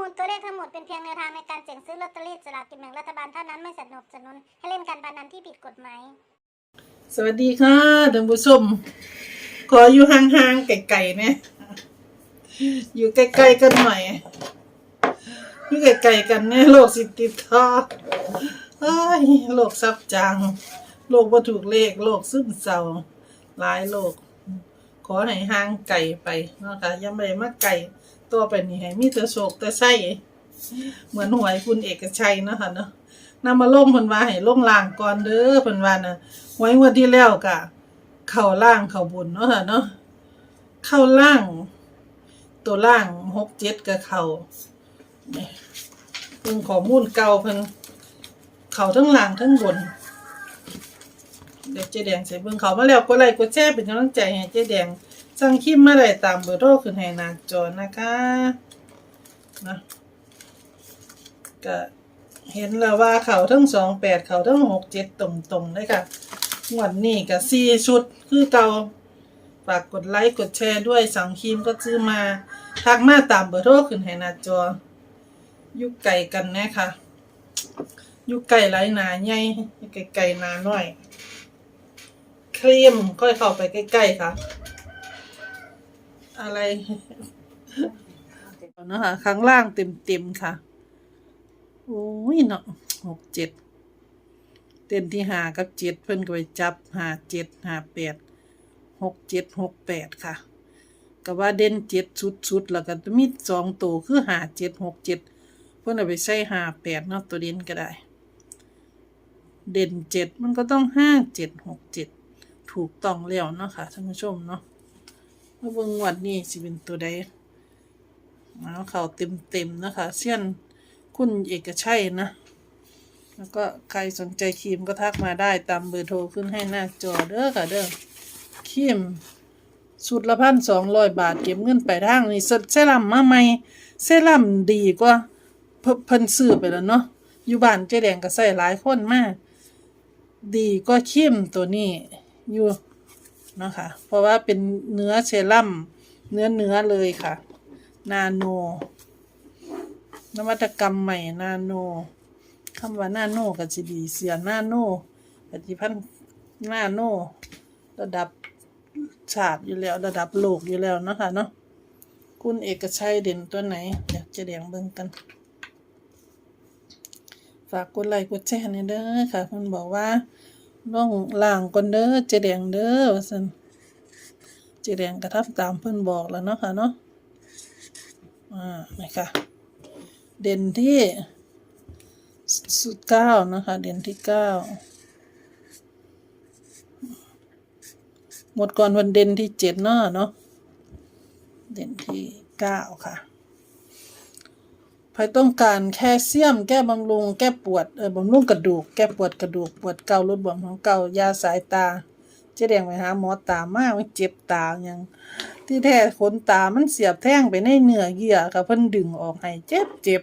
มูลตัวเลขทั้งหมดเป็นเพียงแนวทางในการเสี่ยงซื้อลอตเตอรี่สลากกินแบ่งรัฐบาลเท่านั้นไม่สนับสนุนให้เล่นการพนันที่ผิดกฎหมาย สวัสดีค่ะท่านผู้ชม ขออยู่ห่างๆไกลๆเนี่ยอยู่ใกล้ๆกันหน่อยอยู่ไกลๆกันเนี่ยโรคสิติดท่อเอ้ยโรคซับจางโรคบ่ถูกเลขโรคซึมเศร้าหลายโรคขอให้ห่างไกลไปเนาะค่ะยังไม่ได้มาไกล ตัวไปนี่ให้มีแต่โศกแต่ไส้เหมือนหวยคุณเอกชัยนะคะเนาะนำมาลงพิ่นว่าให้ลงล่างก่อนเด้อเพิ่นว่าน่ะไว้งวันที่แล้วกะ เข้าล่างเข้าบนเนาะค่ะเนาะเข้าล่าง ตัวล่างหกเจ็ดกับเข้านี่เพิ่งข้อมูลเก่าเพิ่นเข้าทั้งล่างทั้งบน เดี๋ยวเจ๊แดงใส่เบิ่งเขามาแล้วกดไลค์กดแชร์เป็นกำลังใจให้เจ๊แดงสั่งคลิปมาได้ตามเบอร์โทรขึ้นให้หน้าจอนะคะนะก็เห็นแล้วว่าเขาทั้งสองแปดเขาทั้งหกเจ็ดตรงๆเลยค่ะงวดนี้ก็สี่ชุดคือเก่าฝากกดไลค์กดแชร์ด้วยสั่งคีมก็ซื้อมาทักมาตามเบอร์โทรขึ้นให้หน้าจอยุกไก่กันน่ค่ะยุกไก่ไรหนาใหญ่ไก่ไก่นาน้อย ครีม ค่อยเข้าไปใกล้ๆค่ะ อะไรนะคะข้างล่างเต็มๆค่ะ โอ้ยเนาะหกเจ็ดเต้นที่หากับเจ็ดเพิ่นก็ไปจับหาเจ็ดหาแปดหกเจ็ดหกแปดค่ะก็ว่าเด่นเจ็ดสุดๆแล้วก็มีสองตัวคือหาเจ็ดหกเจ็ดเพิ่อนเอาไปใช้หาแปดเนาะตัวเด่นก็ได้ เด่นเจ็ดมันก็ต้องห้าเจ็ดหกเจ็ด ถูกต้องแล้วเนาะค่ะท่านผู้ชมเนาะมาเบิ่งวัดนี้สิเป็นตัวใดเอาเข่าเต็มๆนะคะเช่นคุณเอกชัยนะ แล้วก็ใครสนใจครีมก็ทักมาได้ตามเบอร์โทรขึ้นให้หน้าจอเด้อค่ะเด้อครีมสุดละพันสองร้อยบาทเก็บเงินไปทางนี่เซรั่มมาใหม่เซรั่มดีกว่าเพิ่นเพิ่นซื้อไปแล้วเนาะอยู่บ้านเจ๊แดงก็ใส่หลายคนมาก ดีกว่าครีมตัวนี้ อยู่นะคะ เพราะว่าเป็นเนื้อเซรั่มเนื้อเนื้อเลยค่ะ นาโน นวัตกรรมใหม่นาโนคำว่านาโนกับสิดีเสียนาโนปฏิพันธ์นาโน ระดับชาติอยู่แล้ว ระดับโลกอยู่แล้วนะคะเนาะคุณเอกชัยเด่นตัวไหนอยากจะเดียงเบิ่งกัน ฝากกดไลค์กดแชร์ให้เด้อค่ะเพิ่นบอกว่า ล่องล่างก่อนเด้อเจแดงเด้อว่าซั่นเจแดงกระทับตามเพิ่อนบอกแล้วเนาะค่ะเนาะอ่านี่ค่ะเด่นที่สุดเก้านะคะ เด่นที่เก้าหมดก่อนวันเด่นที่เจ็ดเนาะเนาะเด่นที่เก้าค่ะ ใครต้องการแคลเซียม แก้บำรุง แก้ปวดเออบำรุงกระดูก แก้ปวดกระดูก ปวดเกาลดบวมของเกายาสายตา เจ๊แดงไปหาหมอตามากมันเจ็บตาอย่าง ที่แท้ขนตามันเสียบแท่งไปในเนื้อเยื่อค่ะเพิ่นดึงออกให้เจ็บเจ็บ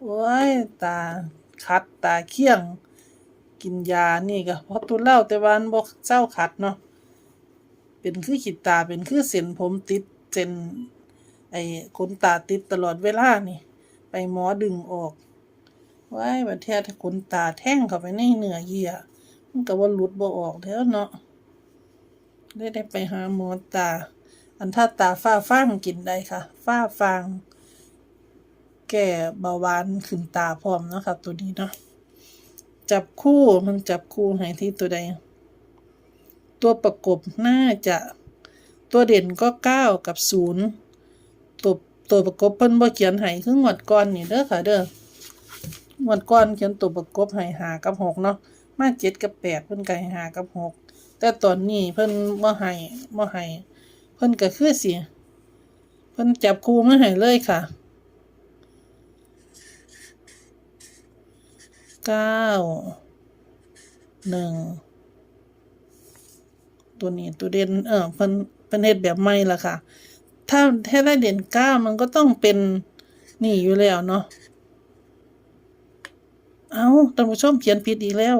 โอ้ยตาคัดตาเคียง กินยานี่ก็เพราะตุเล่าแต่วันบ่เศร้าคัดเนาะเป็นคือขีดตาเป็นคือเส้นผมติดเส้นไอ้ขนตาติดตลอดเวลานี่ ไปหมอดึงออกว้ายบัดเทียขนตาแท่งเข้าไปในเนื้อเยื่อมันก็บ่หลุดบ่ออกแล้วเนาะได้ได้ไปหาหมอตา อันถ้าตาฝ้าฟางกินได้ค่ะ ฝ้าฟาง แก้เบาหวานขึ้นตาพร้อมเนาะค่ะ ตัวนี้เนาะจับคู่มันจับคู่ให้ที่ตัวใด ตัวประกบน่าจะตัวเด่นก็เก้ากับศูนย์ตัว ตัวประกบเพิ่นบ่เขียนให้คืองวดก่อนนี่เด้อค่ะ เด้องวดก่อนเขียนตัวประกบให้หากับหกเนาะมาเจ็ดกับแปดเพิ่นก็ให้หากับหกแต่ตอนนี้เพิ่นบ่ให้บ่ให้เพิ่นก็คือสิเพิ่นจับคู่มาให้เลยค่ะเก้าหนึ่งตัวนี้ตัวเด่นเออเพิ่นเพิ่นเฮ็ดแบบใหม่ละค่ะ ถ้าถ้าได้เด่นเก้ามันก็ต้องเป็นนี่อยู่แล้วเนาะ เอาท่านผู้ชมเขียนผิดอีกแล้ว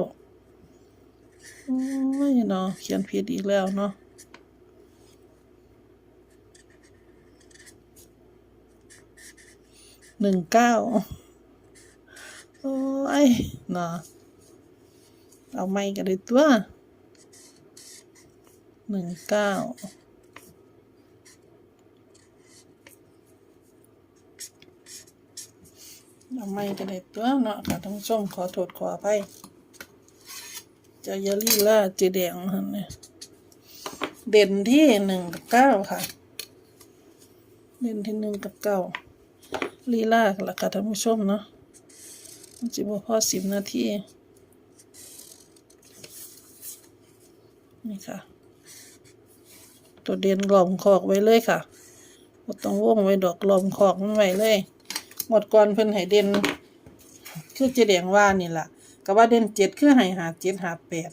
โอ้ยเนาะเขียนผิดอีกแล้วเนาะหนึ่งเก้าโอ้ยเนาะเอาไม่กันเลยตัวหนึ่งเก้า เอาไม่กันเลยตัวเนาะค่ะท่านผู้ชมขอโทษขออภัยเจะยาลีล่าเจแดงเนี่ยเด่นที่หนึ่งกับเก้าค่ะ เด่นที่หนึ่งกับเก้าลีล่าละค่ะท่านผู้ชมเนาะจิบพ่อสิบนาทีนี่ค่ะ ตัวเด่นกล่อมขอกไว้เลยค่ะต้องวงไว้ดอกกล่อมขอกมันไว้เลย หมดก่อนเพิ่นให้เด่นคือเจแดงว่านี่แหละก็ว่าเด่นเจ็ดคือให้หาเจ็ดหาแปด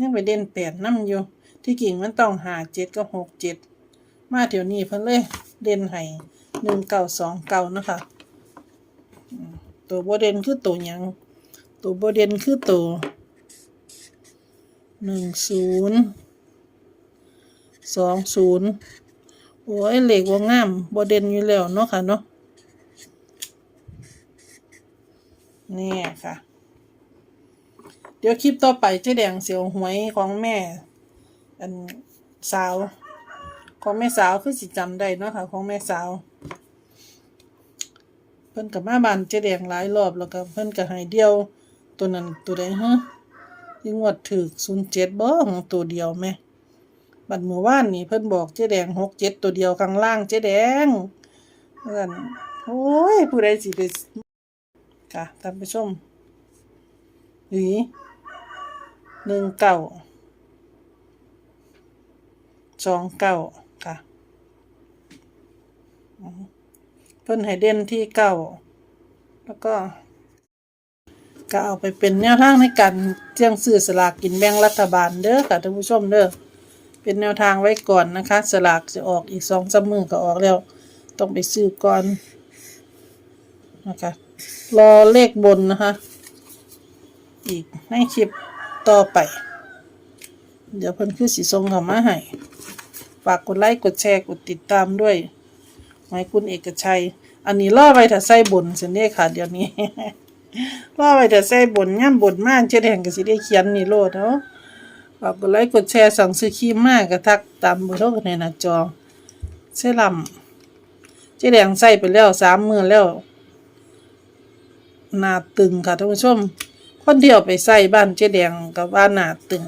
ยังไปเด่นแปดนํอยู่ ที่กิ่งมันต้องหาเจ็ดกับหกเจ็ดมาเดี๋ยวนี้เพิ่นเลยเด่นให้หนึ่งเก้าสองเก้านะคะตัวโบเด่นคือตัวยังตัวโบเด่นคือตัวหนึ่งศูนย์สองศูนย์โอ้ยเหล็กว่างามโบเด่นอยู่แล้วเนาะค่ะเนาะเนี่ค่ะ เดี๋ยวคลิปต่อไปเจ๊แดงเสียวหวยของแม่ อันสาว ของแม่สาวคือสิจำได้เนาะค่ะ ของแม่สาว เพิ่นกับมาบานเจ๊แดงหลายรอบแล้วก็เพิ่นก็ให้เดียว ตัวนั้นตัวใดฮะที่งวดถึก07บ่ของตัวเดียวแม่บัดเมื่อวานนี่เพิ่นบอกเจ๊แดง67ตัวเดียวข้างล่างเจ๊แดงเพิ่อนโอ้ยผู้ใดสิได้ ค่ะท่านผู้ชมหวีหนึ่งเก้าสองเก้าค่ะเพิ่นให้เด่นที่เก้าแล้วก็ก็เอาไปเป็นแนวทางในการเจียงซื้อสลากกินแบ่งรัฐบาลเด้อค่ะท่านผู้ชมเด้อเป็นแนวทางไว้ก่อนนะคะ สลากจะออกอีกสองสามมือก็ออกแล้ว ต้องไปซื้อก่อนนะคะ รอเลขบนนะคะ อีกให้คลิปต่อไป เดี๋ยวเพิ่นคือสีทรงเขามาให้ฝากกดไลค์กดแชร์กดติดตามด้วยหมายคุณเอกชัย อันนี้ล่อไปถ้าใส่บนเสยเนค่ะเดี๋ยวนี้ล่อไปถ้าใส่บนย่ำบนมากเจ๊แดงก็สิได้เขียนนี่โลดเนาะฝากกดไลค์กดแชร์สั่งซื้อครีมมากก็ทักตามเบอร์โทรในหน้าจอเซรั่มเจ๊แดงใส่ไปแล้วสามมือแล้ว หน้าตึงค่ะท่านผู้ชม คนเดียวไปใส่บ้านเจ๊แดงกับว่าหน้าตึง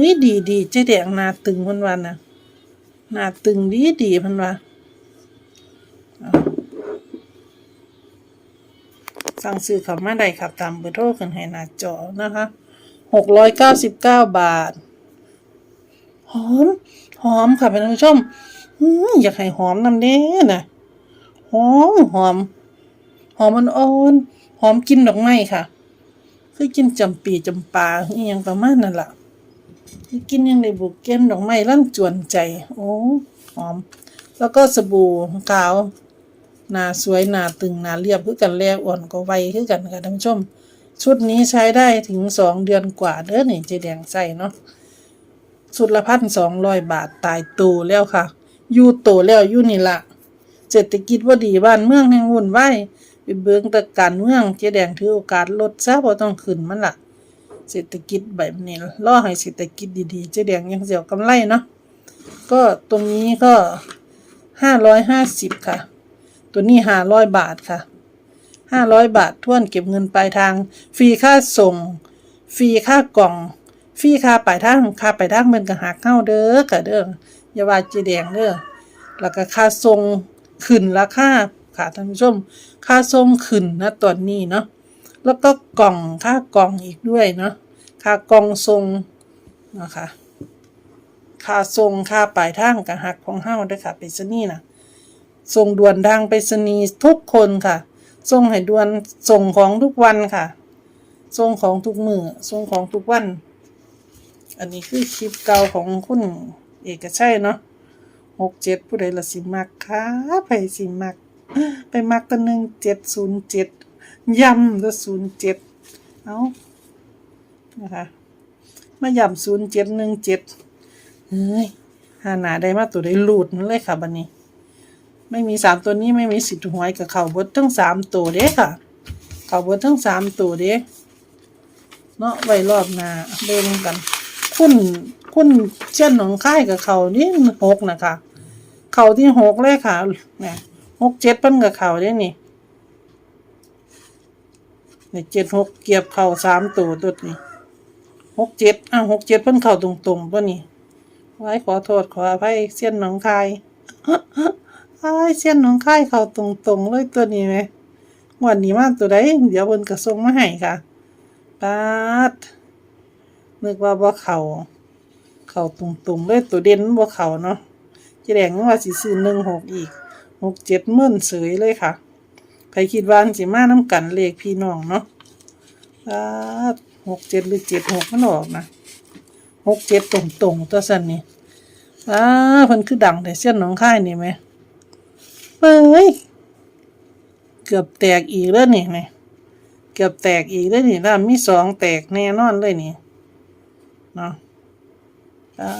นี่ดีดีเจ๊แดงหนาตึงพันวันนะหนาตึงดีดีพันว่าเอาสั่งซื้อเขามาได้ครับตามเบอร์โทรขึ้นให้หน้าจอนะคะหกร้อยเก้าสิบเก้าบาท หอม หอมค่ะท่านผู้ชมอืมอยากให้หอมน้ำเด้นะหอมหอม หอมอ่อน หอมกินดอกไม้ค่ะ คือกินจำปีจำปาอหยังประมาณนั่นละ่ะกินยังในบุกเก้มดอกไม้ลั่นจวนใจ โอ้หอม แล้วก็สบู่ขาวหนาสวยหนาตึงหนาเรียบคือกันแลอ่อนก็ไวคือกันค่ะท่านผู้ชม ชุดนี้ใช้ได้ถึงสองเดือนกว่าเด้อนี่เจแดงใส่เนาะชุดละพันสองร้อยบาทตายตูแล้วค่ะ อยู่โตแล้วอยู่นี่ละเศรษฐกิจว่าดีบ้านเมืองแห่งวุ่นวาย เบืองแตะการเมืองเจแดงถือโอกาสลดซะบ่ต้องขึ้นมันล่ะ เศรษฐกิจแบบนี้ล่อให้เศรษฐกิจดีๆเจ๊แดงยังเสียวกำไรเนาะก็ตรงนี้ก็ห้าร้อยห้าสิบค่ะ ตัวนี้ห้าร้อยบาทค่ะห้าร้อยบาททวนเก็บเงินปลายทาง ฟรีค่าส่ง ฟรีค่ากล่อง ฟรีค่าปลายทางค่าปลายทางมันก็หักเข้าเด้อค่ะเด้ออย่าว่าเจ๊แดงเด้อแล้วก็ค่าส่งขึ้นราคา ค่ะท่านผู้ชม ค่าส่งขึ้นนะตอนนี้เนาะแล้วก็กล่องค่ากล่องอีกด้วยเนาะค่ากล่องทรงนะคะค่าทรงค่าปลายทางกับหักของเฮาด้วยค่ะไปรษณีย์นะส่งด่วนทางไปรษณีย์ทุกคนค่ะส่งให้ด่วนส่งของทุกวันค่ะส่งของทุกมือส่งของทุกวัน อันนี้คือคลิปเก่าของคุณเอกชัยเนาะหกเจ็ดผู้ใดละสิมักค่ะไปสิมัก ไปมักตัวหนึ่งเจ็ดศูนย์เจ็ดย่ำตัวศูนย์เจ็ดเอานะคะมาย่ำศูนย์เจ็ดหนึ่งเจ็ดเฮ้ยหาหนาได้มาตัวได้หลุดนั่นเลยค่ะบันนี้ ไม่มีสามตัวนี้ไม่มีสิทธิ์หวยกับเขาบดทั้งสามตัวเด้ค่ะ เขาบดทั้งสามตัวเด้เนาะไว้รอบหน้าเบิ่งกัน คุณคุณเช่นหนองค่ายกับเขานี่หกนะคะ เขาที่หกเลยค่ะเนี่ย หกเจ็ดเพิ่นกับเขาได้นี่เนี่ยเจ็ดหกเกียบเข่าสามตัวตัวนี้หกเจ็ดอะหกเจ็ดเพิ่นเข่าตรงๆตัวนี้ไว้ขอโทษขออภัยเสี้ยนหนองคายไอ้เสี้ยนหนองคายเข่าตรงๆเลยตัวนี้ไหมวันนี้มากตัวใดเดี๋ยวเพิ่นกระส่งมาให้ค่ะปาดนึกว่าบ่เข่าเข่าตรงๆเลยตัวเด่นบ่เข่าเนาะจะแดงว่าสิซื้อหนึ่งหกอีก หกเจ็ดหมื่นเสยเลยค่ะใครคิดว่าสิมาน้ำกันเลขพี่น้องเนาะหกเจ็ดหรือเจ็ดหกมันออกนะหกเจ็ดตรงตรงตัวสันนี่อ้าเพิ่นคือดังแต่เส้นหนองค่ายนี่ไหมเฮ้ยเกือบแตกอีกแล้วนี่นี่เกือบแตกอีกแล้วนี่ล้วมีสองแตกแน่นอนเลยนี่เนาะอ้า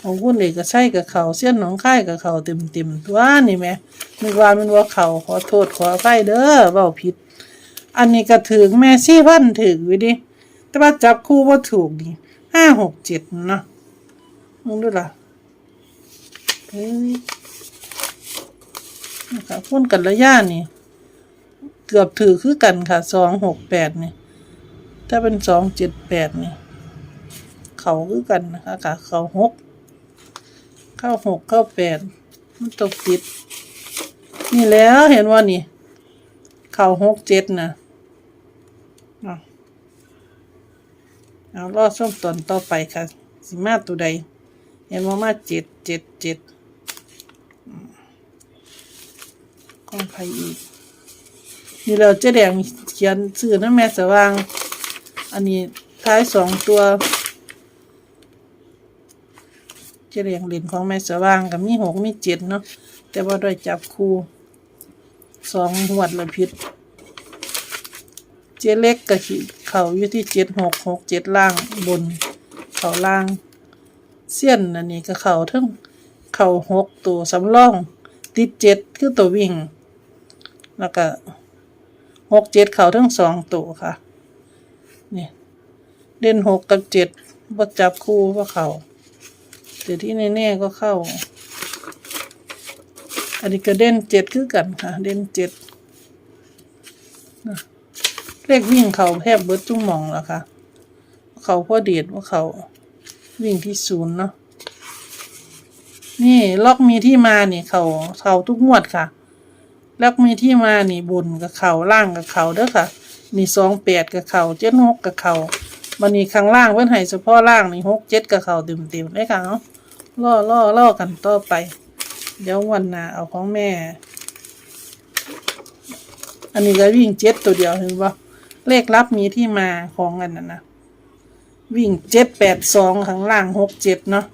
ของคุณเอกใช่กับเขาเส้นหนองค่ายกับเขาเต็มเต็มๆตัวนี่แหม่นึกว่ามันว่าเขาขอโทษขออภัยเด้อเบาผิด อันนี้ก็ถึงแม่ซี่พันถึงวิดิแต่ว่าจับคู่ว่าถูกนี่ห้าหกเจ็ดเนาะมึงดูล่ะเฮ้ยนะคะพุ่นกันระยะนี่ เกือบถือคือกันค่ะสองหกแปดนี่ถ้าเป็นสองเจ็ดแปดนี่ เขาคือกันนะคะค่ะเขาหก เข้าหกเข้าแปดมันตกติด นี่แล้วเห็นว่านี่ เข่าหกเจ็ดนะเอาเอารอส้มตอนต่อไปค่ะ สิมาตัวใด เห็นว่ามาเจ็ดเจ็ดเจ็ดกองไผ่อีก นี่เราเจ๊แดงเขียนชื่อนะแม่สว่าง อันนี้ท้ายสองตัว เจเรียงเหรียญของแม่สว่างกับมีหกมีเจ็ดเนาะแต่ว่าด้วยจับคู่สองหวดละพิษเจเล็กกับเขาอยู่ที่เจ็ดหกหกเจ็ดล่างบน เขาล่างเสี้ยนอันนี้ก็เขาทั้งเขาหกตัวสำรอง ติดเจ็ดคือตัววิ่ง แล้วก็หกเจ็ดเขาทั้งสองตัวค่ะนี่เด่นหกกับเจ็ดว่จับคู่ว่าเขา แต่ที่แน่ๆก็เข้า อันนี้ก็เด่นเจ็ดคือกันค่ะ เด่นเจ็ดเลขวิ่งเขาแทบเบิดจุ้งมองแล้วค่ะ เขาพ่อเดียดว่าเขาวิ่งที่ศูนย์เนาะนี่ล็อกมีที่มานี่เขาเขาทุกงวดค่ะ ล็อกมีที่มานี่บนกับเขาล่างกับเขาเด้อค่ะ นี่สองแปดกับเขาเจ็ดหกกับเขาวันนี้ข้างล่างเพื่อนให้เฉพาะล่างนี่หกเจ็ดกับเขาเต็มๆเลยค่ะเนาะ ล่อล่อล่อกันต่อไป เดี๋ยววันหน้าเอาของแม่ อันนี้ก็วิ่งเจ็ดตัวเดียวเห็นปะเลขลับมีที่มาของอันนั้นนะวิ่งเจ็ดแปดสองข้างล่างหกเจ็ดเนาะ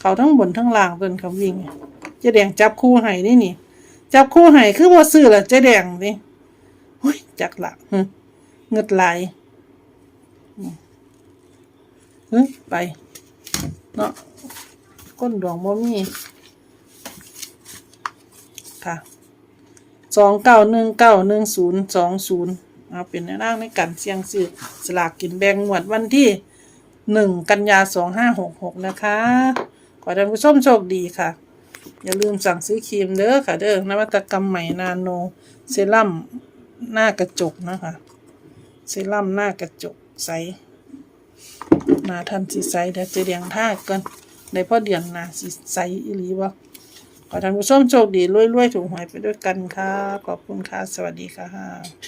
เขาทั้งบนทั้งล่างเพิ่นเขาวิ่งเจ๊แดงจับคู่ให้นี่นี่ จับคู่ให้คือบ่ซื้อละเจ๊แดงนี่เฮ้ยจักละเงึดไหลายเฮ้ยไปเนาะ ก้นดวงบ่มีค่ะสองเก้าหนึ่งเก้าหนึ่งศูนย์สองศูนย์เอาเป็นแนวทางในการเสี่ยงซื้อสลากกินแบ่งงวดวันที่หนึ่งกันยาสองห้าหกหกนะคะ ขอท่านผู้ชมโชคดีค่ะ อย่าลืมสั่งซื้อครีมเด้อค่ะ เด้อนวัตกรรมใหม่นาโน เซรั่มหน้ากระจกนะคะเซรั่มหน้ากระจกใสหนาทันสีใสเดี๋ยวจะเรียงท่ากัน ในพ่อเดือนนะสิใสอีหลีวะขอท่านผู้ชมโชคดีรวยๆถูกหวยไปด้วยกันค่ะ ขอบคุณค่ะ สวัสดีค่ะ